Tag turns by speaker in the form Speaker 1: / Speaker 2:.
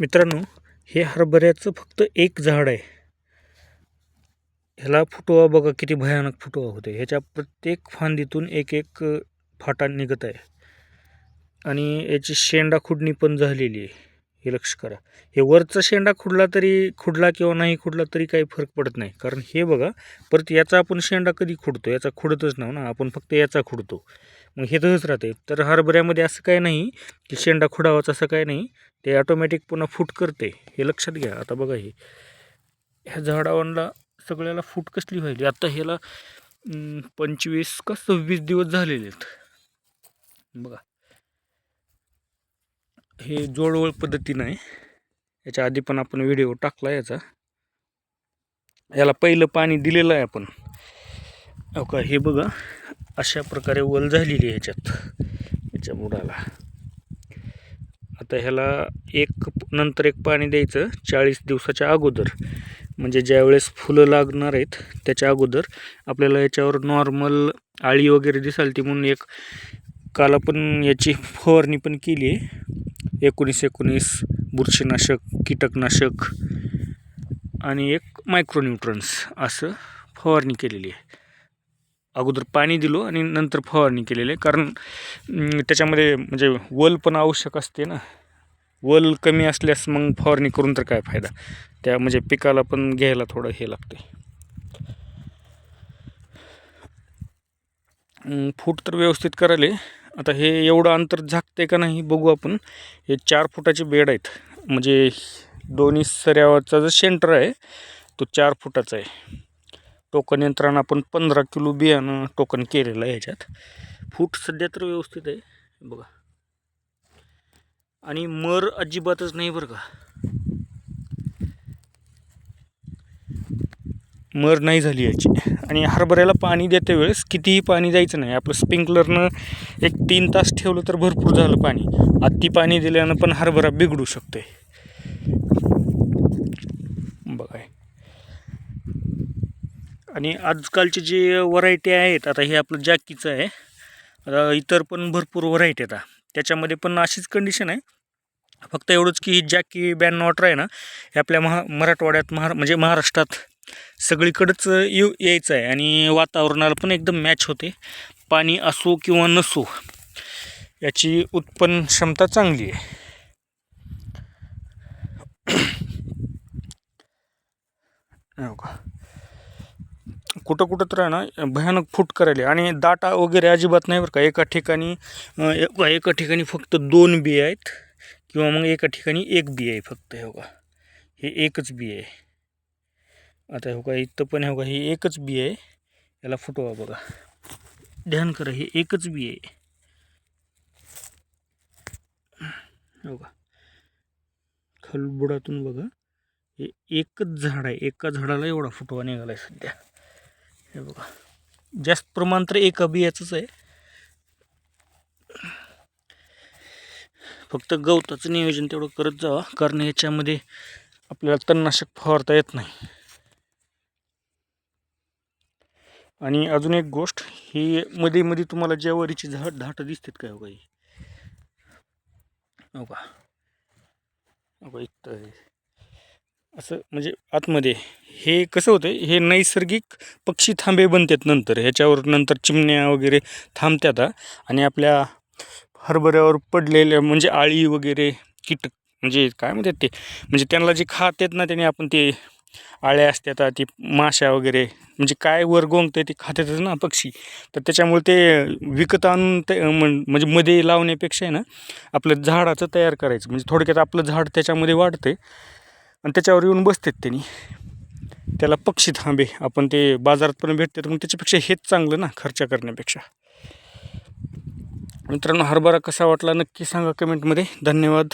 Speaker 1: मित्रांनो हे हरभऱ्याचं फक्त एक झाड आहे. ह्याला फुटवा बघा किती भयानक फुटवा होते ह्याच्या प्रत्येक फांदीतून एक एक फाटा निघत आहे. आणि याची शेंडा खुडणी पण झालेली आहे. हे लक्ष करा. हे वरचा शेंडा खुडला तरी खुडला किंवा नाही खुडला तरी काही फरक पडत नाही. कारण हे बघा परत याचा आपण शेंडा कधी खुडतो? याचा खुडतच नाही ना. आपण फक्त याचा खुडतो. मग हे तसंच राहते तर हरभऱ्यामध्ये असं काय नाही की शेंडा खुडावाच असं काय नाही. ते ऑटोमॅटिक पुन्हा फूट करते हे लक्षात घ्या. आता बघा हे. ह्या झाडावरला सगळ्याला फूट कसली व्हायली? आता ह्याला पंचवीस का सव्वीस दिवस झालेले आहेत. बघा. हे जोडवळ पद्धतीनं आहे. याच्या आधी पण आपण व्हिडिओ टाकला याचा. याला पहिलं पाणी दिलेलं आहे आपण. हो का हे बघा. अशा प्रकारे वल झालेली आहे ह्याच्यात याच्या बुडाला आता ह्याला एक नंतर एक पाणी द्यायचं चाळीस दिवसाच्या अगोदर. म्हणजे ज्या वेळेस फुलं लागणार आहेत त्याच्या अगोदर आपल्याला याच्यावर नॉर्मल आळी वगैरे दिसाल ती म्हणून एक काल आपण याची फवारणी पण केली आहे. एकोणीस एकोणीस बुरशीनाशक कीटकनाशक आणि एक मायक्रोन्यूट्रन्स असं फवारणी केलेली आहे. अगोदर पाणी दिलो आणि नंतर फवारणी केलेली आहे. कारण त्याच्यामध्ये म्हणजे वल पण आवश्यक असते ना. वल कमी असल्यास मग फवारणी करून तर काय फायदा? त्या म्हणजे पिकाला पण घ्यायला थोडं हे लागते फूट तर व्यवस्थित करायले. आता हे एवढं अंतर झाकते का नाही बघू आपण. हे चार फुटाचे बेड आहेत. म्हणजे दोन्ही सऱ्यावरचा जो सेंटर आहे तो चार फुटाचा आहे. टोकन यंत्रानं आपण पंधरा किलो बियाणं टोकन केलेलं आहे याच्यात. फूट सध्या तर व्यवस्थित आहे. बघा. आणि मर अजिबातच नाही बरं का. मर नाही झाली याची. आणि हरभऱ्याला पाणी देते वेळेस कितीही पाणी द्यायचं नाही. आपलं स्प्रिंकलरनं एक तीन तास ठेवलं तर भरपूर झालं पाणी. अति पाणी दिल्यानं पण हरभरा बिघडू शकतो आहे हे. आणि आजकालचे जे व्हरायटी आहेत आता हे आपलं जॅकीचं आहे आता इतर पण भरपूर व्हरायटी आता त्याच्यामध्ये पण अशीच कंडिशन आहे. फक्त एवढंच की ही जॅकी बॅन वॉटर आहे ना हे आपल्या महा मराठवाड्यात महा म्हणजे महाराष्ट्रात सगळीकडंच येऊ यायचं आहे. आणि वातावरणाला पण एकदम मॅच होते. पाणी असो किंवा नसो याची उत्पन्न क्षमता चांगली आहे. हो का कुठं कुठं तर आहे ना भयानक फूट करायला. आणि दाटा वगैरे अजिबात नाही बरं का. एका ठिकाणी एका ठिकाणी फक्त दोन बी आहेत किंवा मग एका ठिकाणी एक बी आहे फक्त हे का हे एकच बी आहे. आता हो का इथं पण हे का हे एकच बी आहे. याला फुटवा बघा. ध्यान करा हे एकच बी आहे. हो का खलबुडातून बघा हे एकच झाड आहे. एका झाडाला एवढा फुटवा निघाला आहे सध्या. हे बघा. जास्त प्रमाण तर एक अभियाचंच आहे. फक्त गवताचं नियोजन तेवढं करत जावा कारण याच्यामध्ये आपल्याला तणनाशक फवारता येत नाही. आणि अजून एक गोष्ट ही मध्ये मध्ये तुम्हाला ज्यावरीची झाड धाट दिसतात काय हो काही हो का? हो का इथं असं म्हणजे आतमध्ये हे कसं होतं हे नैसर्गिक पक्षी थांबे बनतात नंतर. ह्याच्यावर नंतर चिमण्या वगैरे थांबतात आणि आपल्या हरभऱ्यावर पडलेल्या म्हणजे आळी वगैरे कीटक म्हणजे काय म्हणतात ते? म्हणजे त्यांना जे खातात ना त्याने आपण ते आळ्या असतात ती माशा वगैरे म्हणजे काय वर गोंगतं ते खातातच ना पक्षी. तर त्याच्यामुळे ते विकत आणून ते म्हणजे मध्ये लावण्यापेक्षा आहे ना आपलं झाडाचं तयार करायचं. म्हणजे थोडक्यात आपलं झाड त्याच्यामध्ये वाढते आणि त्याच्यावर येऊन बसतात त्यांनी. त्याला पक्षी थांबे. आपण ते बाजारात पण भेटतात मग त्याच्यापेक्षा हेच चांगलं ना खर्च करण्यापेक्षा. मित्रांनो हरभरा कसा वाटला नक्की सांगा कमेंटमध्ये. धन्यवाद.